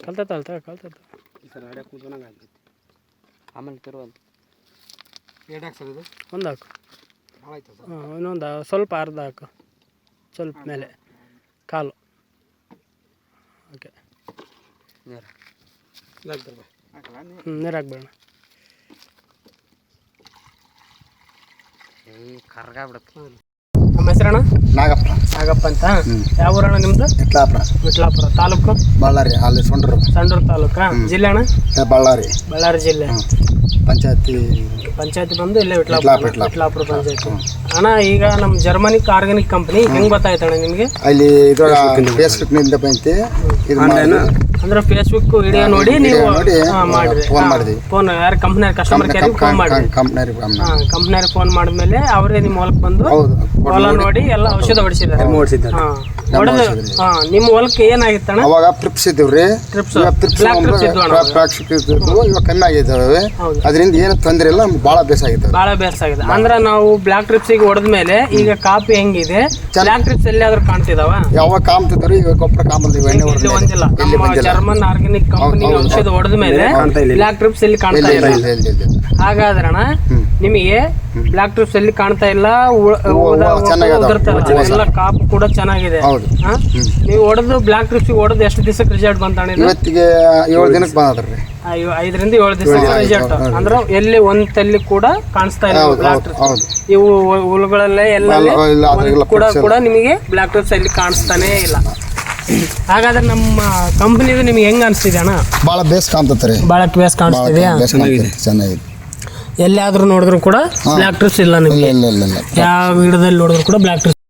ಕಲ್ತೈತೆ ಅಲ್ತ ಕಲ್ತೈತೆ. ಈ ಸಲ ಹಡ್ಯಾಕ ಕೂತ್ಕೊಂಡಂಗೆ ಆಗ್ತೈತಿ ಆಮೇಲೆ ತಿರುವಲ್ದು ಎರಡು ಹಾಕ್ಸೋದು ಇದು? ಒಂದು ಹಾಕು. ಭಾಳ ಆಯ್ತು ಸರ್ ಹಾಂ ಇನ್ನೊಂದು ಸ್ವಲ್ಪ ಅರ್ಧ ಹಾಕು. ಸ್ವಲ್ಪ ಮೇಲೆ. ಕಾಲು. ಓಕೆ. ನೀರು. ಇದಾಗ್ತಾರೆ ಬಾ ಹಾಕಲ್ಲ ನೀವು ಹ್ಞೂ ನೀರು ಹಾಕ್ಬೇಡ ಏ ನಮ್ಮ ಹೆಸರಣ್ಣ? ನಾಗಪ್ಪ. ನಾಗಪ್ಪ ಅಂತ? ಯಾವ ಊರಣ್ಣ ನಿಮ್ದು? ವಿಟ್ಲಾಪುರ ವಿಟ್ಲಾಪುರ ತಾಲೂಕು? ಬಳ್ಳಾರಿ ಅಲ್ಲಿ ಸೊಂಡ್ರು. ಸಂಡೂರು ತಾಲೂಕಾ? ಜಿಲ್ಲೆ ಅಣ್ಣ? ಬಳ್ಳಾರಿ. ಬಳ್ಳಾರಿ ಜಿಲ್ಲೆ. ಪಂಚಾಯತಿ ಪಂಚಾಯತಿ ಬಂದು ಇಲ್ಲೇ ವಿಟ್ಲಾಪುರ ವಿಟ್ಲಾಪುರ, ವಿಟ್ಲಾಪುರ. ಪಂಚಾಯತಿ. ಅಣ್ಣ ಈಗ ನಮ್ಮ ಜರ್ಮನಿಕ್ ಆರ್ಗಾನಿಕ್ ಕಂಪನಿ ಹೆಂಗ್ ಗೊತ್ತಾಯ್ತಣ್ಣ ನಿಮಗೆ? ಅಲ್ಲಿ ಇದ್ರಾಗ ಫೇಸ್ಬುಕ್ನಿಂದ ಬಂತಿ. ಇದು ಮಾಡಿ ಅಂದ್ರೆ ಫೇಸ್ಬುಕ್ ವಿಡಿಯೋ ನೋಡಿ ನೀವು ನೋಡಿ ಹಾ, ಮಾಡ್ರಿ ಫೋನ್ ಮಾಡಿದ್ವಿ. ಫೋನ್ ಯಾರು ಕಂಪ್ನಿ ಕಸ್ಟಮರ್ ಕೇರ್ ಫೋನ್ ಮಾಡ್ರಿ ಕಂಪ್ನರಿಗೆ ಕಂಪ್ನಿಯವ್ರಿಗೆ ಫೋನ್ ಮಾಡಿದ್ಮೇಲೆ ಅವರೇ ನಿಮ್ಮ ಹೊಲಕ್ಕೆ ಬಂದು ಹೌದು. ಹೊಲ ನೋಡಿ ಎಲ್ಲ ಔಷಧ ಹೊಡಿಸಿದ್ದಾರೆ. ಓಡಿಸಿದ್ದಾರೆ ಹಾ. ಹೊಡೆದು ಹಾ ನಿಮ್ಮ ಹೊಲಕ್ಕೆ ಏನಾಗಿತ್ತಣ್ಣ ಅವಾಗ ಪ್ರಿಪ್ಸ್ ಇದ್ದೀವ್ರಿ. ಟ್ರಿಪ್ಸ್ ಇವಾಗ ಪ್ರಿಪ್ಸ್ ಬ್ಲಾಕ್ ಟ್ರಿಪ್ಸ್ ಇದ್ವು ಅಣ್ಣ ಪ್ಲಾಸ್ಟಿಕ್ ಇದ್ವು ಇವಾಗ ಕಮ್ಮಿ ಆಗಿದ್ದಾವೆ. ಹೌದು. ಅದರಿಂದ ಏನು ತೊಂದರೆ ಇಲ್ಲ ಭಾಳ ಬೇಸಾಗಿದ್ದಾವೆ ಬಹಳ ಬೇಸ್ ಆಗಿದೆ ಅಂದ್ರೆ ನಾವು ಬ್ಲಾಕ್ ಟ್ರಿಪ್ಸ್ ಈಗ ಹೊಡೆದ ಮೇಲೆ ಈಗ ಕಾಪಿ ಹೆಂಗಿದೆ? ಬ್ಲಾಕ್ ಟ್ರಿಪ್ಸ್ ಎಲ್ಲಿಯಾದ್ರೂ ಕಾಣ್ತಿದಾವ? ಯಾವಾಗ ಕಾಮ್ತಿದ್ರು ಈಗ ಗೊಬ್ಬರ ಎಣ್ಣೆ ಇಲ್ಲಿ ನಮ್ಮ ಜರ್ಮನ್ ಆರ್ಗ್ಯಾನಿಕ್ ಕಂಪನಿ ಔಷಧ ಹೊಡೆದ ಮೇಲೆ ಬ್ಲಾಕ್ ಟ್ರಿಪ್ಸ್ ಕಾಣ್ತಾ ಇಲ್ಲ ಇಲ್ಲ ಇಲ್ಲ. ಇಲ್ಲ ಹಾಗಾದ್ರಣ ನಿಮಗೆ ಬ್ಲಾಕ್ ಟ್ರಿಪ್ಸ್ ಎಲ್ಲಿ ಕಾಣ್ತಾ ಇಲ್ಲ? ಚೆನ್ನಾಗದ. ಇಲ್ಲ. ಎಲ್ಲ ಕಾಪು ಕೂಡ ಚೆನ್ನಾಗಿದೆ. ಹೌದು. ಹಾ? ನೀವು ಹೊಡೆದು ಬ್ಲಾಕ್ ಟ್ರಿಪ್ಸ್ ಹೊಡೆದು ಎಷ್ಟು ದಿವಸಕ್ಕೆ ರಿಸಲ್ಟ್ ಬಂತಾಣ ಇದು? ಇವತ್ತಿಗೆ ಏಳು ದಿನಕ್ಕೆ ಬಂದದ್ರಿ. ಐದರಿಂದ ಏಳು ದಿವಸ ರಿಸಲ್ಟ್ ಅಂದ್ರೆ ಎಲ್ಲಿ ಒಂದ್ ತಲ್ಲಿ ಕೂಡ ಕಾಣಿಸ್ತಾ ಇಲ್ಲ ಬ್ಲಾಕ್ ಇವು ಹುಳುಗಳಲ್ಲೇ ಎಲ್ಲ ಕೂಡ ಕೂಡ ನಿಮಗೆ ಬ್ಲಾಕ್ ರಿಪ್ಸ್ ಅಲ್ಲಿ ಕಾಣಿಸ್ತಾನೆ ಇಲ್ಲ. ಹಾಗಾದ್ರೆ ನಮ್ಮ ಕಂಪನಿದು ನಿಮ್ಗೆ ಹೆಂಗ್ ಅನಿಸ್ತಿದೆ ಅಣ್ಣ? ಭಾಳ ಬೇಸ್ ಕಾಮ್ತತ್ರಿ ಭಾಳ ಬೇಸ್ ಕಾಣಿಸ್ತಿದೆಯಾ? ಚೆನ್ನಾಗಿದೆ. ಎಲ್ಲಿಯಾದ್ರೂ ನೋಡಿದ್ರು ಕೂಡ ಬ್ಲಾಕ್ ಟ್ರಿಪ್ಸ್ ಇಲ್ಲ ನಿಮಗೆ. ಯಾವ ಗಿಡದಲ್ಲಿ ನೋಡಿದ್ರು ಕೂಡ ಬ್ಲಾಕ್ ಟ್ರಿಪ್ಸ್